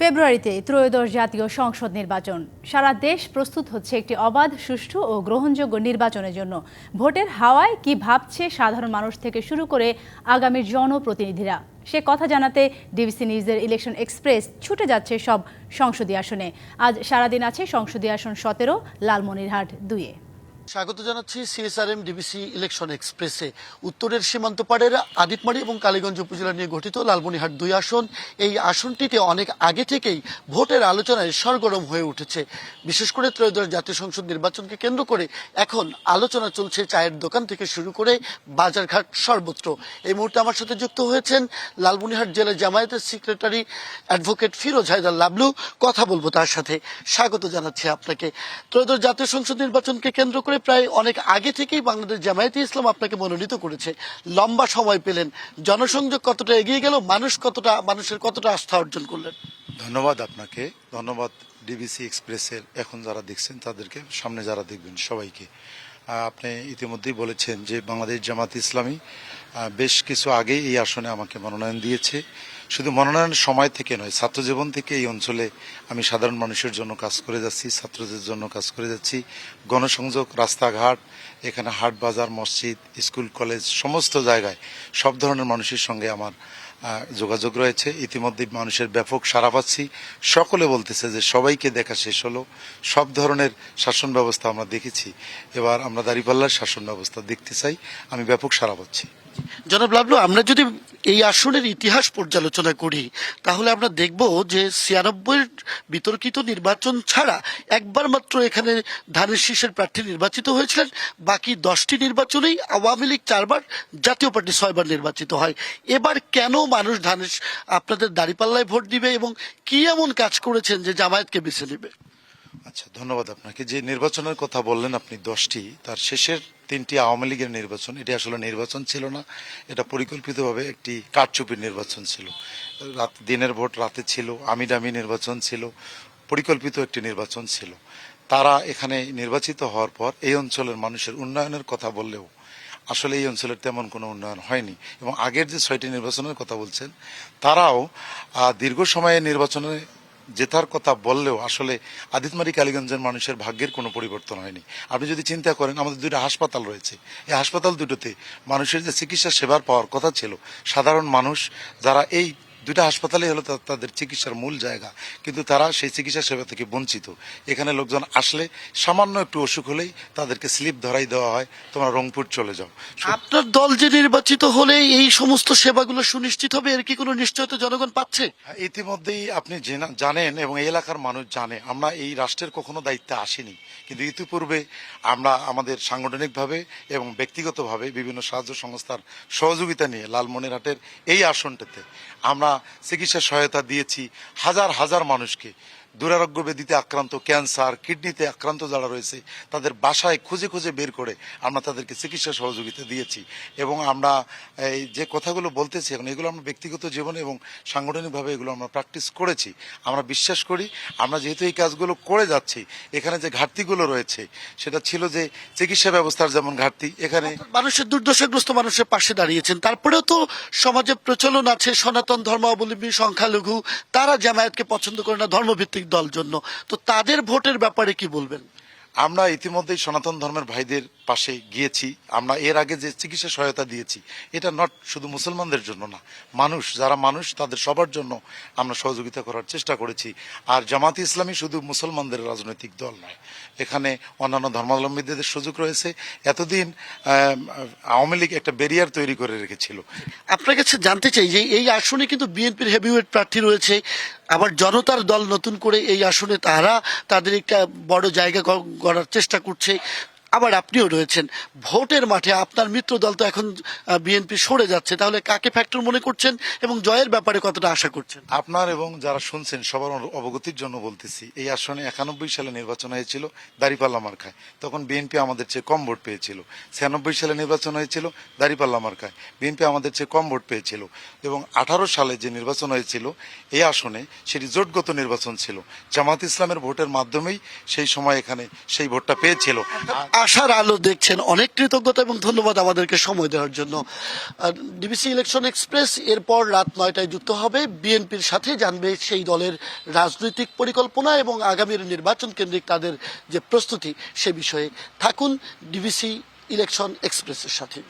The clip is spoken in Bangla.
ফেব্রুয়ারিতে ত্রয়োদশ জাতীয় সংসদ নির্বাচন। সারা দেশ প্রস্তুত হচ্ছে একটি অবাধ, সুষ্ঠু ও গ্রহণযোগ্য নির্বাচনের জন্য। ভোটের হাওয়ায় কি ভাবছে সাধারণ মানুষ থেকে শুরু করে আগামীর জনপ্রতিনিধিরা? সে কথা জানাতে ডিবিসি নিউজের ইলেকশন এক্সপ্রেস ছুটে যাচ্ছে সব সংসদীয় আসনে। আজ সারাদিন আছে সংসদীয় আসন সতেরো, লালমনিরহাট দুইয়ে। স্বাগত জানাচ্ছি সিএসআরএম ডিবিসি ইলেকশন এক্সপ্রেসে উত্তরের সীমান্ত পাড়ের আদিতমারি এবং কালীগঞ্জ উপজেলা নিয়ে গঠিত লালমনিহাট দুই আসন। এই আসনটিতে অনেক আগে থেকেই ভোটের আলোচনায় সরগরম হয়ে উঠেছে। বিশেষ করে ত্রয়োদশ জাতীয় সংসদ নির্বাচনকে কেন্দ্র করে এখন আলোচনা চলছে চায়ের দোকান থেকে শুরু করে বাজারঘাট সর্বত্র। এই মুহূর্তে আমার সাথে যুক্ত হয়েছেন লালমনিহাট জেলা জামায়াতের সেক্রেটারি অ্যাডভোকেট ফিরোজ হায়দার লাবলু। কথা বলব তার সাথে। স্বাগত জানাচ্ছি আপনাকে। ত্রয়োদশ জাতীয় সংসদ নির্বাচনকে কেন্দ্র করে প্রায় অনেক আগে থেকেই বাংলাদেশ জামায়াতে ইসলাম আপনাকে মনোনীত করেছে। লম্বা সময় পেলেন। জনসংযোগ কতটা এগিয়ে গেল? মানুষ কতটা, মানুষের কতটা আস্থা অর্জন করলেন? ধন্যবাদ আপনাকে। ধন্যবাদ ডিবিসি এক্সপ্রেসের এখন যারা দেখছেন তাদেরকে, সামনে যারা দেখবেন সবাইকে। আপনি ইতিমধ্যেই বলেছেন যে বাংলাদেশ জামাত ইসলামী বেশ কিছু আগে এই আসনে আমাকে মনোনয়ন দিয়েছে। শুধু মনোনয়নের সময় থেকে নয় ছাত্র জীবন থেকে এই অঞ্চলে আমি সাধারণ মানুষের জন্য কাজ করে যাচ্ছি, ছাত্রদের জন্য কাজ করে যাচ্ছি। গণসংযোগ, রাস্তাঘাট, এখানে হাট বাজার, মসজিদ, স্কুল, কলেজ, সমস্ত জায়গায় সব ধরনের মানুষের সঙ্গে আমার যোগাযোগ রয়েছে। ইতিমধ্যে মানুষের ব্যাপক সাড়া পাচ্ছি। সকলে বলতেছে যে সবাইকে দেখা শেষ হলো। সব ধরনের শাসন ব্যবস্থা আমরা দেখেছি। এবার আমরা দাঁড়িপাল্লার শাসন ব্যবস্থা দেখতে চাই। আমি ব্যাপক সারা পাচ্ছি। জনাব লাবলু, আমরা যদি এই আসনের ইতিহাস পর্যালোচনা করি, তাহলে আমরা দেখব যে ছিয়ানব্বই বিতর্কিত নির্বাচন ছাড়া একবার মাত্র এখানে ধানের শীষের প্রার্থী নির্বাচিত হয়েছিলেন। বাকি দশটি নির্বাচনেই আওয়ামী লীগ চারবার, জাতীয় পার্টি ছয়বার নির্বাচিত হয়। এবার কেন মানুষ ধানের আপনাদের দাঁড়িপাল্লায় ভোট দিবে এবং কি এমন কাজ করেছেন যে জামায়াতকে বেছে নেবে? আচ্ছা ধন্যবাদ আপনাকে। যে নির্বাচনের কথা বললেন আপনি দশটি, তার শেষের তিনটি আওয়ামী লীগের নির্বাচন। এটি আসলে নির্বাচন ছিল না, এটা পরিকল্পিতভাবে একটি কারচুপির নির্বাচন ছিল। রাত, দিনের ভোট রাতে ছিল আমিডামি নির্বাচন ছিল, পরিকল্পিত একটি নির্বাচন ছিল। তারা এখানে নির্বাচিত হওয়ার পর এই অঞ্চলের মানুষের উন্নয়নের কথা বললেও আসলে এই অঞ্চলের তেমন কোনো উন্নয়ন হয়নি। এবং আগের যে ছয়টি নির্বাচনের কথা বলছেন, তারাও দীর্ঘ সময়ে নির্বাচনে জেতার কথা বললেও আসলে আদিতমারি কালীগঞ্জের মানুষের ভাগ্যের কোনো পরিবর্তন হয়নি। আপনি যদি চিন্তা করেন, আমাদের দুইটা হাসপাতাল রয়েছে। এই হাসপাতাল দুটোতে মানুষের যে চিকিৎসা সেবার পাওয়ার কথা ছিল, সাধারণ মানুষ যারা এই দুইটা হাসপাতালে হলো তাদের চিকিৎসার মূল জায়গা। কিন্তু তারা সেই চিকিৎসা সেবা থেকে বঞ্চিত। এখানে লোকজন আসলে সামান্য একটু অসুখ হলেই তাদেরকে স্লিপ ধরাই দেওয়া হয় তোমরা রংপুর চলে যাও। আপনার দল যে নির্বাচিত হলে এই সমস্ত সেবাগুলো সুনিশ্চিত হবে এর কি কোনো নিশ্চয়তা জনগণ পাচ্ছে? ইতিমধ্যেই আপনি জানেন এবং এই এলাকার মানুষ জানে আমরা এই রাষ্ট্রের কখনো দায়িত্বে আসিনি। কিন্তু ইতিপূর্বে আমরা আমাদের সাংগঠনিকভাবে এবং ব্যক্তিগতভাবে বিভিন্ন সাহায্য সংস্থার সহযোগিতা নিয়ে লালমনিরহাটের এই আসনটাতে আমরা চিকিৎসা সহায়তা দিয়েছি হাজার হাজার মানুষকে। দুরারোগ্য ব্যাধিতে আক্রান্ত, ক্যান্সার, কিডনিতে আক্রান্ত যারা রয়েছে, তাদের বাসায় খুঁজে খুঁজে বের করে আমরা তাদেরকে চিকিৎসা সহযোগিতা দিয়েছি। এবং আমরা এই যে কথাগুলো বলতেছি, এখন এগুলো আমরা ব্যক্তিগত জীবনে এবং সাংগঠনিকভাবে এগুলো আমরা প্র্যাকটিস করেছি। আমরা বিশ্বাস করি, আমরা যেহেতু এই কাজগুলো করে যাচ্ছি, এখানে যে ঘাটতিগুলো রয়েছে, সেটা ছিল যে চিকিৎসা ব্যবস্থার যেমন ঘাটতি, এখানে মানুষের দুর্দশাগ্রস্ত মানুষের পাশে দাঁড়িয়েছেন। তারপরেও তো সমাজে প্রচলন আছে, সনাতন ধর্মাবলম্বী, সংখ্যালঘু, তারা জামায়াতকে পছন্দ করে না, ধর্মভিত্তিক দল জন্য। তো তাদের ভোটের ব্যাপারে কি বলবেন? আমরা ইতিমধ্যেই সনাতন ধর্মের ভাইদের পাশে গিয়েছি। আমরা এর আগে যে চিকিৎসা সহায়তা দিয়েছি এটা নট শুধু মুসলমানদের জন্য না মানুষ যারা মানুষ তাদের সবার জন্য আমরা সহযোগিতা করার চেষ্টা করেছি। আর জামাত ইসলামী শুধু মুসলমানদের রাজনৈতিক দল নয় এখানে অন্যান্য ধর্মাবলম্বীদের সুযোগ রয়েছে। এতদিন আওয়ামী লীগ একটা ব্যারিয়ার তৈরি করে রেখেছিল। আপনার কাছে জানতে চাই যে এই আসনে কিন্তু বিএনপির হেভিওয়েট প্রার্থী রয়েছে। আবার জনতার দল নতুন করে এই আসনে তারা তাদের একটা বড় জায়গা গড়ার চেষ্টা করছে। আবার আপনিও রয়েছেন। ভোটের মাঠে আপনার মিত্র দল তো এখন বিএনপি সরে যাচ্ছে। তাহলে কাকে ফ্যাক্টর মনে করছেন এবং জয়ের ব্যাপারে কতটা আশা করছেন? আপনার এবং যারা শুনছেন সবার অবগতির জন্য বলতেছি এই আসনে একানব্বই সালে নির্বাচন হয়েছিল দাঁড়িপাল্লা মার্কায়। তখন বিএনপি আমাদের চেয়ে কম ভোট পেয়েছিল। ছিয়ানব্বই সালে নির্বাচন হয়েছিল দাঁড়িপাল্লা মার্কায়। বিএনপি আমাদের চেয়ে কম ভোট পেয়েছিল। এবং আঠারো সালে যে নির্বাচন হয়েছিল এই আসনে সেটি জোটগত নির্বাচন ছিল। জামাত ইসলামের ভোটের মাধ্যমেই সেই সময় এখানে সেই ভোটটা পেয়েছিল। আর আশার আলো দেখছেন। অনেক কৃতজ্ঞতা এবং ধন্যবাদ আমাদেরকে সময় দেওয়ার জন্য। ডিবিসি ইলেকশন এক্সপ্রেস এরপর রাত নয়টায় যুক্ত হবে। বিএনপির সাথে জানবে সেই দলের রাজনৈতিক পরিকল্পনা এবং আগামীর নির্বাচন কেন্দ্রিক তাদের যে প্রস্তুতি সে বিষয়ে। থাকুন ডিবিসি ইলেকশন এক্সপ্রেসের সাথে।